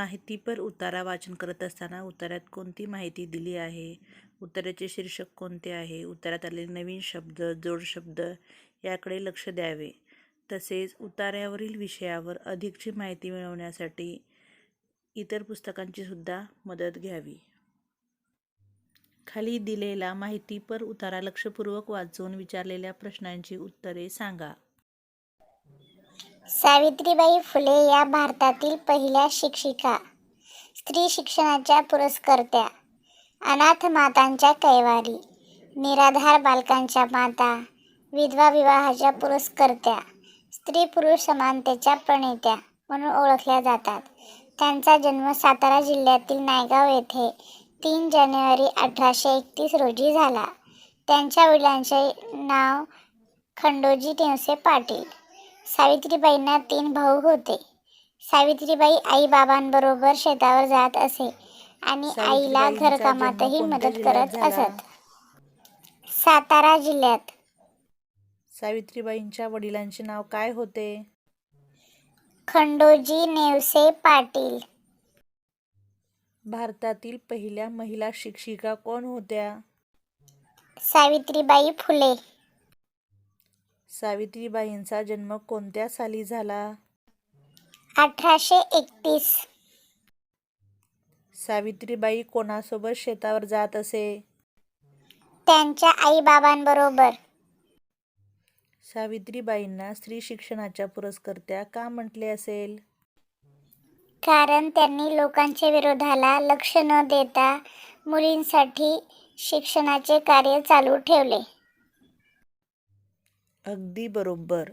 माहितीपर उतारा वाचन करत असताना उताऱ्यात कोणती माहिती दिली आहे? उतार्याचे शीर्षक कोणते आहे? उताऱ्यात आलेले नवीन शब्द जोडशब्द याकडे लक्ष द्यावे. तसेच उताऱ्यावरील विषयावर अधिकची माहिती मिळवण्यासाठी इतर पुस्तकांची सुद्धा मदत घ्यावी. खाली दिलेला माहितीपर उतारा लक्षपूर्वक वाचून विचारलेल्या प्रश्नांची उत्तरे सांगा. सावित्रीबाई फुले या भारतातील पहिल्या शिक्षिका. स्त्री शिक्षणाच्या पुरस्कर्त्या. अनाथ मातांच्या कैवारी. निराधार बालकांच्या माता. विधवा विवाहाच्या पुरस्कर्त्या. स्त्री पुरुष समानतेच्या प्रणेत्या म्हणून ओळखल्या जातात. त्यांचा जन्म सातारा जिल्ह्यातील नायगाव येथे तीन जानेवारी अठराशे एकतीस रोजी झाला. त्यांच्या वडिलांचे नाव खंडोजी टेवसे पाटील. सावित्रीबाईंना तीन भाऊ होते. सावित्रीबाई आई बाबांबरोबर शेतावर जात असे आणि आईला घरकामातही मदत करत? असत. सातारा जिल्ह्यात. सावित्रीबाईंच्या वडिलांचे नाव काय होते? खंडोजी नेवसे पाटील. भारतातील पहिल्या महिला शिक्षिका कोण होत्या? सावित्रीबाई फुले. सावित्रीबाईंचा जन्म कोणत्या साली झाला? अठराशे एकतीस. सावित्रीबाई कोणासोबत शेतावर जात असे? त्यांच्या आई बाबांबरोबर सावित्रीबाईंना स्त्री शिक्षणाच्या पुरस्कर्त्या का म्हटले असेल? कारण त्यांनी लोकांच्या विरोधाला लक्ष न देता मुलींसाठी शिक्षणाचे कार्य चालू ठेवले. अगदी बरोबर.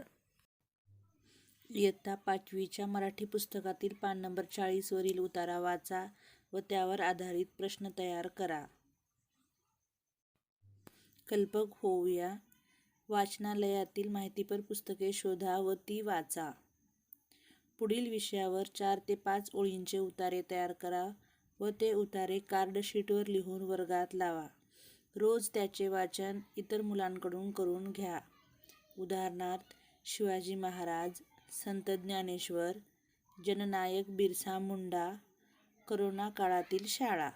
इयत्ता पाचवीच्या मराठी पुस्तकातील पान नंबर चाळीसवरील उतारा वाचा व त्यावर आधारित प्रश्न तयार करा. कल्पक होऊया. वाचनालयातील माहितीपर पुस्तके शोधा व ती वाचा. पुढील विषयावर चार ते पाच ओळींचे उतारे तयार करा व ते उतारे कार्डशीटवर लिहून वर्गात लावा. रोज त्याचे वाचन इतर मुलांकडून करून घ्या. उदाहरणार्थ शिवाजी महाराज संत ज्ञानेश्वर जननायक बिरसा मुंडा करोना काळातील शाळा.